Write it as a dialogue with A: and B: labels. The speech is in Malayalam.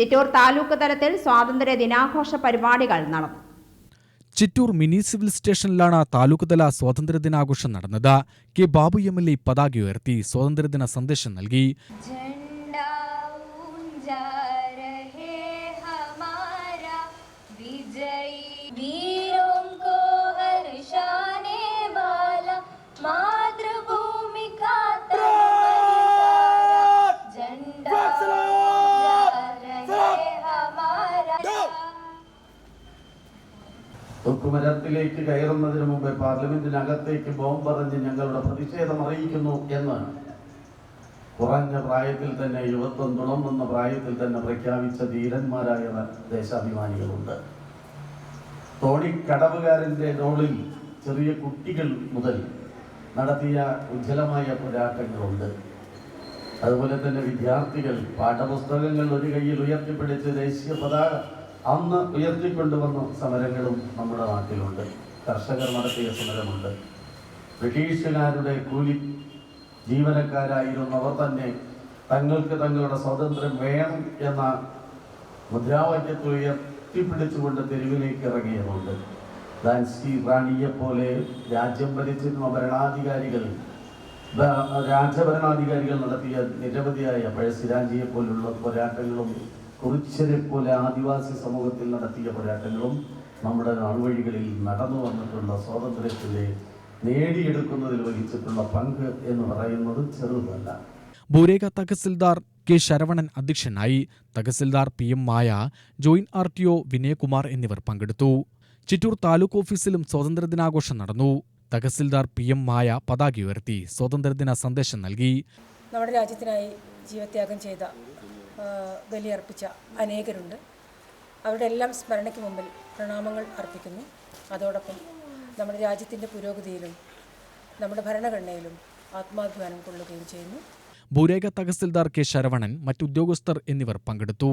A: ചിറ്റൂർ താലൂക്ക് തലത്തിൽ സ്വാതന്ത്ര്യ ദിനാഘോഷ പരിപാടികൾ നടന്നു.
B: ചിറ്റൂർ മിനി സിവിൽ സ്റ്റേഷനിലാണ് താലൂക്ക്തല സ്വാതന്ത്ര്യദിനാഘോഷം നടന്നത്. K Babu M L A പതാക ഉയർത്തി സ്വാതന്ത്ര്യദിന സന്ദേശം നൽകി.
C: തുക്കുമരത്തിലേക്ക് കയറുന്നതിന് മുമ്പ് പാർലമെന്റിനകത്തേക്ക് ബോംബെറിഞ്ഞ് ഞങ്ങളുടെ പ്രതിഷേധം അറിയിക്കുന്നു എന്ന്. കുറഞ്ഞ പ്രായത്തിൽ തന്നെ യുവത്വം തുടങ്ങുന്ന പ്രായത്തിൽ തന്നെ പ്രഖ്യാപിച്ച ധീരന്മാരായ ദേശാഭിമാനികളുണ്ട്. തോണിക്കടവുകാരന്റെ റോളിൽ ചെറിയ കുട്ടികൾ മുതൽ നടത്തിയ ഉജ്ജ്വലമായ പോരാട്ടങ്ങളുണ്ട്. അതുപോലെ തന്നെ വിദ്യാർത്ഥികൾ പാഠപുസ്തകങ്ങൾ ഒരു കയ്യിൽ ഉയർത്തിപ്പിടിച്ച് ദേശീയ പതാക അന്ന് ഉയർത്തിക്കൊണ്ടുവന്ന സമരങ്ങളും നമ്മുടെ നാട്ടിലുണ്ട്. കർഷകർ നടത്തിയ സമരമുണ്ട്. ബ്രിട്ടീഷുകാരുടെ കൂലി ജീവനക്കാരായിരുന്നവർ തന്നെ തങ്ങൾക്ക് തങ്ങളുടെ സ്വാതന്ത്ര്യം വേണം എന്ന മുദ്രാവാക്യത്തെ ഉയർത്തിപ്പിടിച്ചുകൊണ്ട് തെരുവിലേക്ക് ഇറങ്ങിയതുണ്ട് ദാൻസി റാണിയെ പോലെ രാജ്യം ഭരിച്ചിരുന്ന ഭരണാധികാരികൾ രാജഭരണാധികാരികൾ നടത്തിയ നിരവധിയായ പഴശ്ശിരാജിയെ പോലുള്ള പോരാട്ടങ്ങളും കുറിച്ചരെ പോലെ ആദിവാസി സമൂഹത്തിൽ നടത്തിയ പോരാട്ടങ്ങളും നമ്മുടെ നാൾവഴികളിൽ നടന്നു വന്നിട്ടുള്ള സ്വാതന്ത്ര്യത്തിലെ നേടിയെടുക്കുന്നതിൽ വഹിച്ചിട്ടുള്ള പങ്ക് എന്ന് പറയുന്നത് ചെറുതല്ല.
B: ഭൂരേഖ തഹസിൽദാർ കെ ശരവണൻ അധ്യക്ഷനായി tahsildar P M Maya joint R T O Vinayakumar എന്നിവർ പങ്കെടുത്തു. ചിറ്റൂർ താലൂക്ക് ഓഫീസിലും സ്വാതന്ത്ര്യദിനാഘോഷം നടന്നു. തഹസിൽദാർ പി എം മായ പതാക ഉയർത്തി സ്വാതന്ത്ര്യദിന സന്ദേശം നൽകി.
D: നമ്മുടെ രാജ്യത്തിനായി ജീവത്യാഗം ചെയ്ത ബലിയർപ്പിച്ച അനേകരുണ്ട്. അവരുടെ എല്ലാം സ്മരണയ്ക്ക് മുമ്പിൽ പ്രണാമങ്ങൾ അർപ്പിക്കുന്നു. അതോടൊപ്പം നമ്മുടെ രാജ്യത്തിന്റെ പുരോഗതിയിലും നമ്മുടെ ഭരണഘടനയിലും ആത്മാഭിമാനം കൊള്ളുകയും ചെയ്യുന്നു.
B: ഭൂരേഖ തഹസിൽദാർ കെ ശരവണൻ മറ്റുദ്യോഗസ്ഥർ എന്നിവർ പങ്കെടുത്തു.